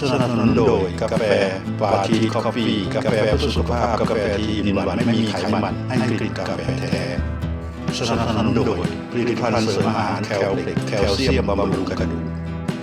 สนับสนุนโดยกาแฟปาทีคอฟฟี่กาแฟเพื่อสุขภาพกาแฟที่มีหวานไม่มีไขมันให้กลิ่นกาแฟแท้สนับสนุนโดยผลิตภัณฑ์เสริมอาหารแคลเล็กแคลเซียมบำรุงกระดูก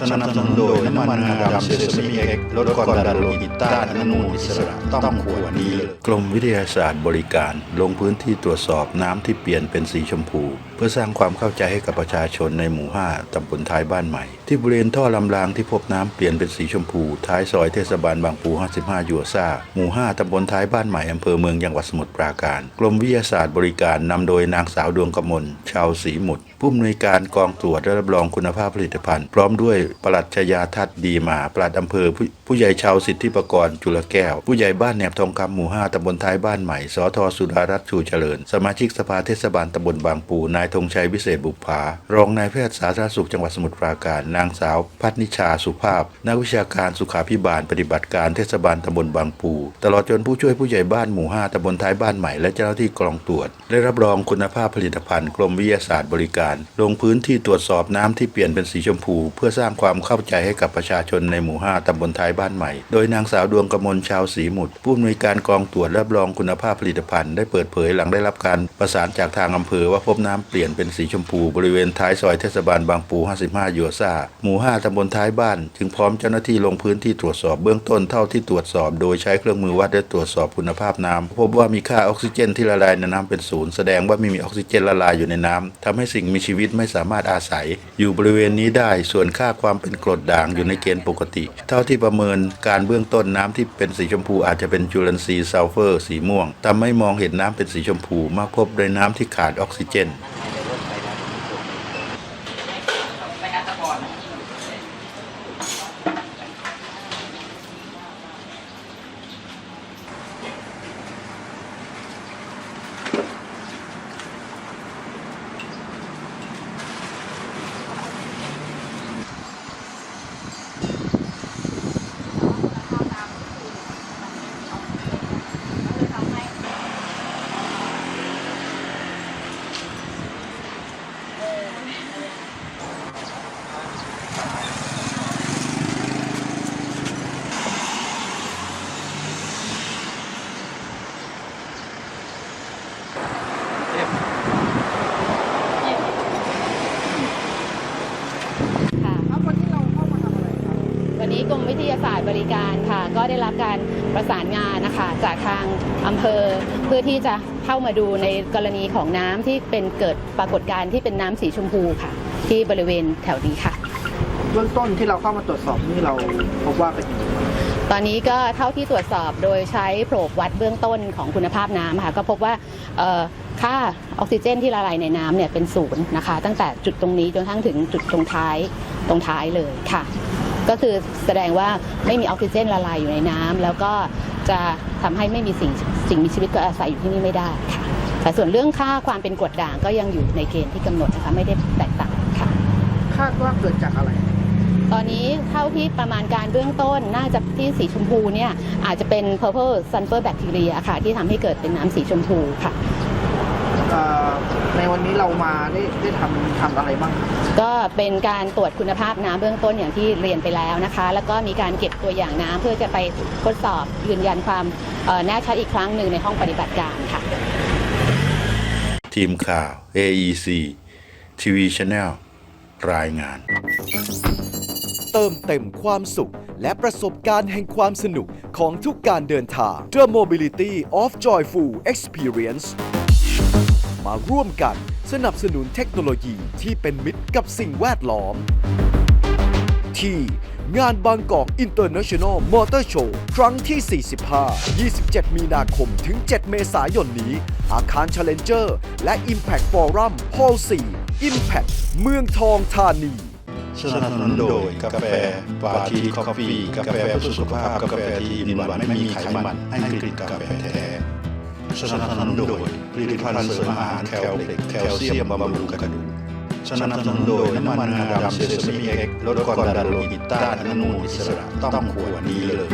สนับสนุนโดยน้ำมันงาดำเซซามิเอ็กลดความดันโลหิตต้านอนุมูลอิสระต้องขวดนี้เลยกรมวิทยาศาสตร์บริการ ลงพื้นที่ตรวจสอบน้ำที่เปลี่ยนเป็นสีชมพู เพื่อสร้างความเข้าใจให้กับประชาชนในหมู่ 5ตำบลท้ายบ้านใหม่ ที่บริเวณท่อลำรางที่พบน้ำเปลี่ยนเป็นสีชมพู ท้ายซอยเทศบาลบางปู 55 ยัวซ่าหมู่ 5ตำบลท้ายบ้านใหม่อำเภอเมืองจังหวัดสมุทรปราการ กรมวิทยาศาสตร์บริการนำโดยนางสาวดวงกมลชาวศรีหมุดผู้อำนวยการกองตรวจและรับรองคุณภาพผลิตภัณฑ์ พร้อมด้วยปลัดชยาทัศน์ดีมาปลัดอำเภอผู้ผู้ใหญ่ชาวสิทธิประกรจุลแก้ว ผู้ใหญ่บ้านแหนบทองคำหมู่5ตำบลท้ายบ้านใหม่สทสุดารัตน์ชูเจริญ สมาชิกสภาเทศบาลตำบลบางปู นายธงชัยวิเศษบุภารองนายแพทย์สาธารณสุขจังหวัดสมุทรปราการ นางสาวพัฒนิชาสุภาพ นักวิชาการสุขาพิบาลปฏิบัติการเทศบาลตำบลบางปู ตลอดจนผู้ช่วยผู้ใหญ่บ้านหมู่5ตำบลท้ายบ้านใหม่และเจ้าหน้าที่กองตรวจ ได้รับรองคุณภาพผลิตภัณฑ์กรมวิทยาศาสตร์บริการ ลงพื้นที่ตรวจสอบน้ำที่เปลี่ยนเป็นสีชมพู เพื่อสร้างความเข้าใจให้กับประชาชนในหมู่ 5 ตำบลท้ายบ้านใหม่ โดยนางสาวดวงกมลชาวศรีหมุด ผู้อำนวยการกองตรวจรับรองคุณภาพผลิตภัณฑ์ได้เปิดเผยหลังได้รับการประสานจากทางอำเภอว่าพบน้ำเปลี่ยนเป็นสีชมพูบริเวณท้ายซอยเทศบาลบางปู 55 ยัวซาหมู่ 5 ตำบลท้ายบ้าน จึงพร้อมเจ้าหน้าที่ลงพื้นที่ตรวจสอบเบื้องต้นเท่าที่ตรวจสอบ โดยใช้เครื่องมือวัดและตรวจสอบคุณภาพน้ำพบว่ามีค่าออกซิเจนที่ละลายในน้ำเป็นศูนย์แสดงว่าไม่มีออกซิเจนละลายอยู่ในน้ำทำให้สิ่งมีชีวิตไม่สามารถอาศัย อยู่บริเวณนี้ได้ส่วนค่าความเป็นกรดด่างอยู่ในเกณฑ์ปกติ เท่าที่ประเมินการเบื้องต้นน้ำที่เป็นสีชมพูอาจจะเป็นจุลินทรีย์ซัลเฟอร์ สีม่วงทำให้มองเห็นน้ำเป็นสีชมพูมากพบในน้ำที่ขาดออกซิเจน ค่ะ ครับวันนี้เราเข้ามาทำอะไรครับ วั นนี้กรมวิทยาศาสตร์บริการค่ะ ก็ได้รับการประสานงานนะคะจากทางอำเภอเพื่อที่จะเข้ามาดูในกรณีของน้ำที่เป็นเกิดปรากฏการณ์ที่เป็นน้ำสีชมพูค่ะ ที่บริเวณแถวนี้ค่ะ เบื้องต้นที่เราเข้ามาตรวจสอบนี่เราพบว่าเป็นยังไงบ้างตอนนี้ก็เท่าที่ตรวจสอบโดยใช้โผลกวัดเบื้องต้นของคุณภาพน้ำค่ะ ก็พบว่าเอ่อค่าออกซิเจนที่ละลายในน้ำเนี่ยเป็นศูนย์นะคะ ตั้งแต่จุดตรงนี้จนกระทั่งถึงจุดตรงท้ายตรงท้ายเลยค่ะ ก็คือแสดงว่าไม่มีออกซิเจนละลายอยู่ในน้ำแล้วก็จะทำให้ไม่มีสิ่งสิ่งมีชีวิตก็อาศัยอยู่ที่นี่ไม่ได้ค่ะแต่ส่วนเรื่องค่าความเป็นกรดด่างก็ยังอยู่ในเกณฑ์ที่กำหนดนะคะไม่ได้แตกต่างค่ะคาดว่าเกิดจากอะไร ตอนนี้เท่าที่ประมาณการเบื้องต้นน่าจะที่สีชมพูเนี่ยอาจจะเป็น purple sulfur bacteria ค่ะที่ทำให้เกิดเป็นน้ำสีชมพูค่ะเอ่อ ในวันนี้เรามาได้ได้ทำทำอะไรบ้างครับ ก็เป็นการตรวจคุณภาพน้ำเบื้องต้นอย่างที่เรียนไปแล้วนะคะ แล้วก็มีการเก็บตัวอย่างน้ำเพื่อจะไปทดสอบยืนยันความเอ่อแน่ชัดอีกครั้งหนึ่งในห้องปฏิบัติการค่ะ ทีมข่าว AEC TV Channel รายงาน เติมเต็มความสุข และประสบการณ์แห่งความสนุกของทุกการเดินทาง The Mobility of Joyful Experience มาร่วมกันสนับสนุนเทคโนโลยีที่เป็นมิตรกับสิ่งแวดล้อม ที่งานบางกอก International Motor Show ครั้งที่ 45 27 มีนาคมถึง 7 เมษายนนี้ อาคาร Challenger และ Impact Forum Hall 4 Impact เมืองทองธานีสนับสนุนโดยกาแฟปาทีคอฟฟี่กาแฟเพื่อสุขภาพกาแฟที่มีหวานไม่มีไขมันให้กลิ่นกาแฟแท้ สนับสนุนโดยผลิตภัณฑ์เสริมอาหารแคลเล็กแคลเซียมบำรุงกระดูกสนับสนุนโดยน้ำมันงาดำเซซามิเอ็กลดความดันโลหิตต้านอนุมูลอิสระต้องขวดนี้เลย